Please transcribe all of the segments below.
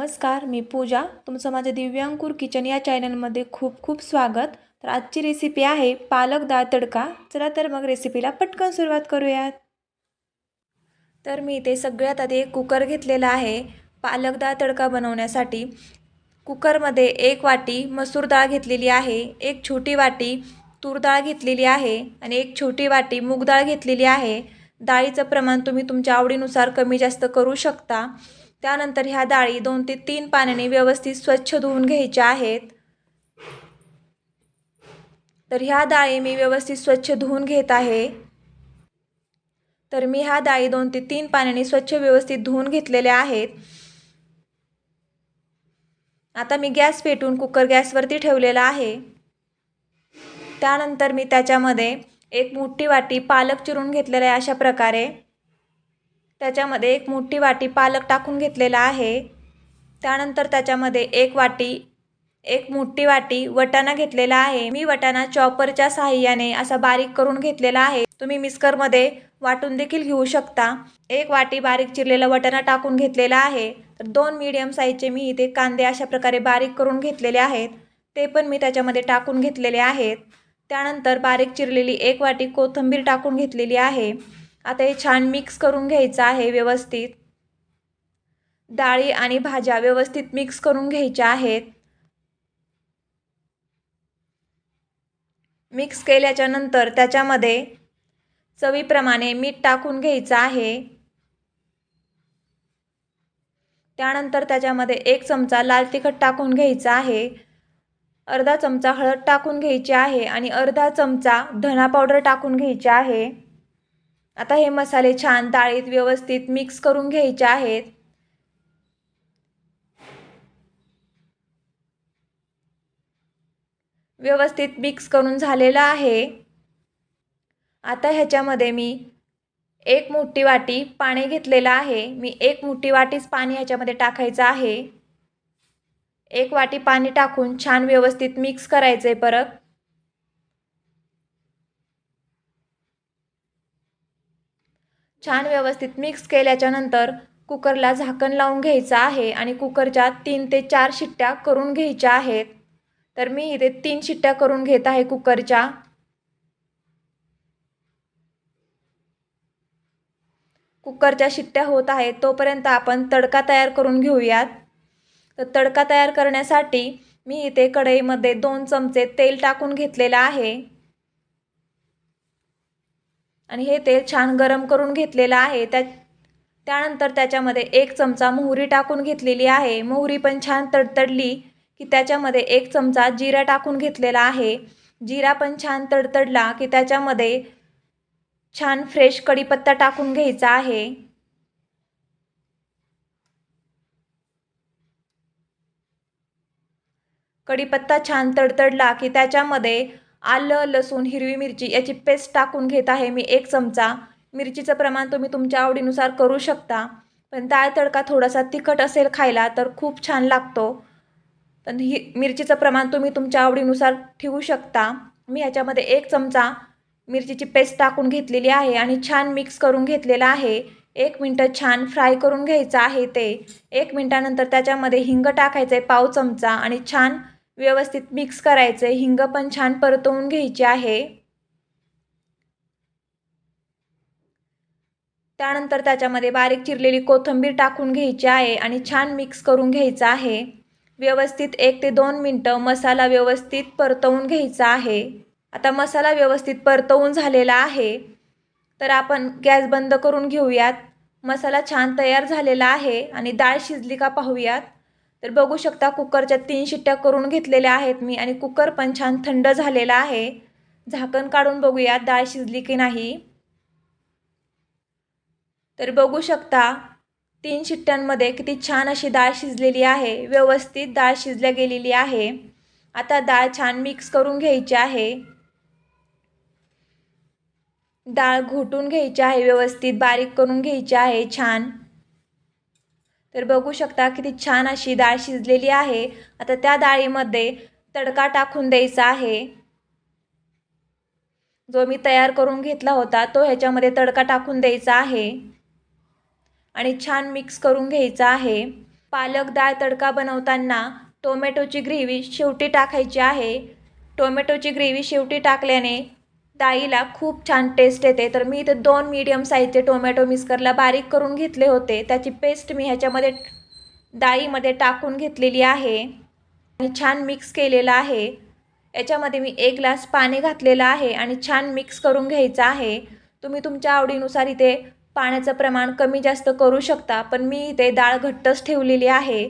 नमस्कार मी पूजा. तुमचं माझ्या दिव्यांकूर किचन या चॅनलमध्ये खूप खूप स्वागत. तर आजची रेसिपी आहे पालक डाळ तडका. चला तर मग रेसिपीला पटकन सुरुवात करूयात. तर मी इथे सगळ्यात आधी एक कुकर घेतलेला आहे पालक डाळ तडका बनवण्यासाठी. कुकरमध्ये एक वाटी मसूर डाळ घेतलेली आहे एक छोटी वाटी तूर डाळ घेतलेली आहे आणि एक छोटी वाटी मूग डाळ घेतलेली आहे. डाळीचं प्रमाण तुम्ही तुमच्या आवडीनुसार कमी जास्त करू शकता. त्यानंतर ह्या डाळी दोन ते तीन पाण्याने व्यवस्थित स्वच्छ धुवून घ्यायच्या आहेत. तर ह्या डाळी मी व्यवस्थित स्वच्छ धुवून घेत आहे. तर मी ह्या डाळी दोन ते तीन पाण्याने स्वच्छ व्यवस्थित धुवून घेतलेल्या आहेत. आता मी गॅस पेटून कुकर गॅसवरती ठेवलेला आहे. त्यानंतर मी त्याच्यामध्ये एक मोठी वाटी पालक चिरून घेतलेला आहे अशा प्रकारे. त्याच्यामध्ये एक मोठी वाटी पालक टाकून घेतलेला आहे. त्यानंतर त्याच्यामध्ये एक वाटी एक मोठी वाटी वटाणा घेतलेला आहे. मी वटाणा चॉपरच्या साहाय्याने असा बारीक करून घेतलेला आहे. तुम्ही मिस्करमध्ये वाटून देखील घेऊ शकता. एक वाटी बारीक चिरलेला वटाणा टाकून घेतलेला आहे. तर दोन मीडियम साईजचे मी इथे कांदे अशा प्रकारे बारीक करून घेतलेले आहेत. ते पण मी त्याच्यामध्ये टाकून घेतलेले आहेत. त्यानंतर बारीक चिरलेली एक वाटी कोथिंबीर टाकून घेतलेली आहे. आता हे छान मिक्स करून घ्यायचं आहे व्यवस्थित. डाळी आणि भाज्या व्यवस्थित मिक्स करून घ्यायच्या आहेत. मिक्स केल्याच्यानंतर त्याच्यामध्ये चवीप्रमाणे मीठ टाकून घ्यायचं आहे. त्यानंतर त्याच्यामध्ये एक चमचा लाल तिखट टाकून घ्यायचा आहे. अर्धा चमचा हळद टाकून घ्यायची आहे आणि अर्धा चमचा धना पावडर टाकून घ्यायची आहे. आता हे मसाले छान डाळीत व्यवस्थित मिक्स करून घ्यायचे आहेत. व्यवस्थित मिक्स करून झालेलं आहे. आता ह्याच्यामध्ये मी एक मोठी वाटी पाणी घेतलेलं आहे. मी एक मोठी वाटीच पाणी ह्याच्यामध्ये टाकायचं आहे. एक वाटी पाणी टाकून छान व्यवस्थित मिक्स करायचं आहे परत. छान व्यवस्थित मिक्स केल्याच्यानंतर कुकरला झाकण लावून घ्यायचं आहे आणि कुकरच्या तीन ते चार शिट्ट्या करून घ्यायच्या आहेत. तर मी इथे तीन शिट्ट्या करून घेत आहे कुकरच्या कुकरच्या शिट्ट्या होत आहेत तोपर्यंत आपण तडका तयार करून घेऊयात. तर तडका तयार करण्यासाठी मी इथे कढईमध्ये दोन चमचे तेल टाकून घेतलेलं आहे. आणि हे तेल छान गरम करून घेतलेलं आहे. त्या त्यानंतर त्याच्यामध्ये एक चमचा मोहरी टाकून घेतलेली आहे. मोहरी पण छान तडतडली की त्याच्यामध्ये एक चमचा जिरा टाकून घेतलेला आहे. जिरा पण छान तडतडला की त्याच्यामध्ये छान फ्रेश कढीपत्ता टाकून घ्यायचा आहे. कढीपत्ता छान तडतडला की त्याच्यामध्ये आलं लसूण हिरवी मिरची याची पेस्ट टाकून घेत आहे मी एक चमचा. मिरचीचं प्रमाण तुम्ही तुमच्या आवडीनुसार करू शकता. पण डाळ तडका थोडासा तिखट असेल खायला तर खूप छान लागतो. पण ही मिरचीचं प्रमाण तुम्ही तुमच्या आवडीनुसार ठेवू शकता. मी ह्याच्यामध्ये एक चमचा मिरचीची पेस्ट टाकून घेतलेली आहे आणि छान मिक्स करून घेतलेला आहे. एक मिनटं छान फ्राय करून घ्यायचं आहे ते. एक मिनटानंतर त्याच्यामध्ये हिंग टाकायचं आहे पाव चमचा आणि छान व्यवस्थित मिक्स करायचं आहे हिंग पण छान परतवून घ्यायची आहे. त्यानंतर त्याच्यामध्ये बारीक चिरलेली कोथिंबीर टाकून घ्यायची आहे आणि छान मिक्स करून घ्यायचं आहे. व्यवस्थित एक ते दोन मिनटं मसाला व्यवस्थित परतवून घ्यायचा आहे. आता मसाला व्यवस्थित परतवून झालेला आहे. तर आपण गॅस बंद करून घेऊयात. मसाला छान तयार झालेला आहे आणि डाळ शिजली का पाहूयात. तर बघू शकता कुकरच्या तीन शिट्ट्या करून घेतलेल्या आहेत मी आणि कुकर पण छान थंड झालेला आहे. झाकण काढून बघूयात डाळ शिजली की नाही. तर बघू शकता तीन शिट्ट्यांमध्ये किती छान अशी डाळ शिजलेली आहे. व्यवस्थित डाळ शिजल्या गेलेली आहे. आता डाळ छान मिक्स करून घ्यायची आहे. डाळ घोटून घ्यायची आहे व्यवस्थित बारीक करून घ्यायची आहे छान. तर बघू शकता किती छान अशी डाळ शिजलेली आहे. आता त्या डाळीमध्ये तडका टाकून द्यायचा आहे. जो मी तयार करून घेतला होता तो ह्याच्यामध्ये तडका टाकून द्यायचा आहे. आणि छान मिक्स करून घ्यायचा आहे. पालक डाळ तडका बनवताना टोमॅटोची ग्रेव्ही शेवटी टाकायची आहे. टोमॅटोची ग्रेव्ही शेवटी टाकल्याने ताईला खूप छान टेस्ट येते. तर मी इथे दोन मीडियम साईजचे टोमॅटो मिक्सरला बारीक करून घेतले होते. त्याची पेस्ट मी ह्याच्यामध्ये डाळीमध्ये टाकून घेतलेली आहे. आणि छान मिक्स केलेलं आहे. याच्यामध्ये मी एक ग्लास पाणी घातलेलं आहे आणि छान मिक्स करून घ्यायचं आहे. तुम्ही तुमच्या आवडीनुसार इथे पाण्याचं प्रमाण कमी जास्त करू शकता पण मी इथे डाळ घट्टच ठेवलेली आहे.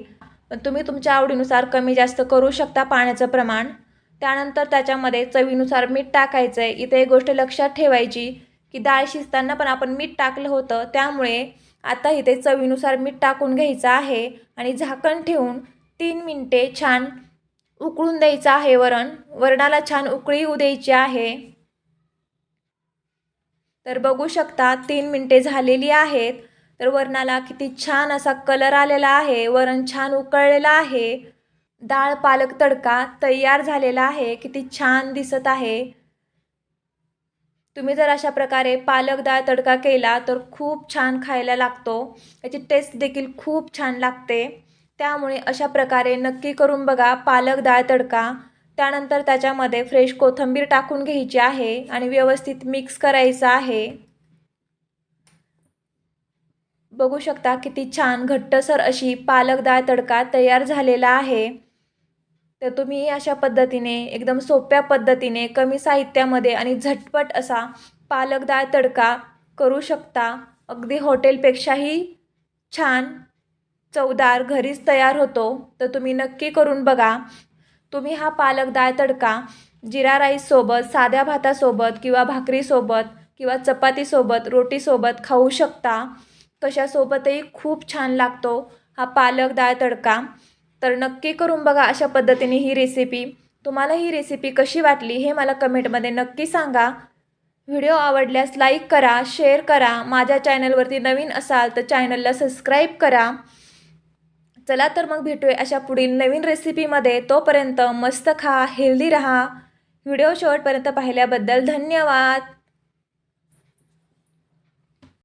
तुम्ही तुमच्या आवडीनुसार कमी जास्त करू शकता पाण्याचं प्रमाण. त्यानंतर त्याच्यामध्ये चवीनुसार मीठ टाकायचं आहे इथे एक गोष्ट लक्षात ठेवायची की डाळ शिजताना पण आपण मीठ टाकलं होतं. त्यामुळे आता इथे चवीनुसार मीठ टाकून घ्यायचं आहे आणि झाकण ठेवून तीन मिनटे छान उकळून द्यायचं आहे वरण. वरणाला छान उकळी येऊ द्यायची आहे. तर बघू शकता तीन मिनटे झालेली आहेत. तर वरणाला किती छान असा कलर आलेला आहे. वरण छान उकळलेलं आहे. डाळ पालक तडका तयार झालेला आहे. किती छान दिसत आहे. तुम्ही जर अशा प्रकारे पालक डाळ तडका केला तर खूप छान खायला लागतो. याची टेस्ट देखील खूप छान लागते. त्यामुळे अशा प्रकारे नक्की करून बघा पालक डाळ तडका. त्यानंतर त्याच्यामध्ये फ्रेश कोथिंबीर टाकून घ्यायची आहे आणि व्यवस्थित मिक्स करायचं आहे. बघू शकता किती छान घट्टसर अशी पालक डाळ तडका तयार झालेला आहे. तर तुम्ही अशा पद्धतीने एकदम सोप्या पद्धतीने कमी साहित्यामध्ये आणि झटपट असा पालक डाळ तडका करू शकता. अगदी हॉटेलपेक्षाही छान चवदार घरीच तयार होतो. तर तुम्ही नक्की करून बघा. तुम्ही हा पालक डाळ तडका जिरा राईससोबत साध्या भातासोबत किंवा भाकरीसोबत किंवा चपातीसोबत रोटीसोबत खाऊ शकता. कशासोबतही खूप छान लागतो हा पालक डाळ तडका. तर नक्की करून बघा अशा पद्धतीने ही रेसिपी तुम्हाला ही रेसिपी कशी वाटली हे मला कमेंटमध्ये नक्की सांगा. व्हिडिओ आवडल्यास लाईक करा शेअर करा. माझ्या चॅनलवरती नवीन असाल तर चॅनलला सबस्क्राईब करा. चला तर मग भेटूया अशा पुढील नवीन रेसिपीमध्ये तोपर्यंत मस्त खा हेल्दी रहा. व्हिडिओ शेवटपर्यंत पाहिल्याबद्दल धन्यवाद.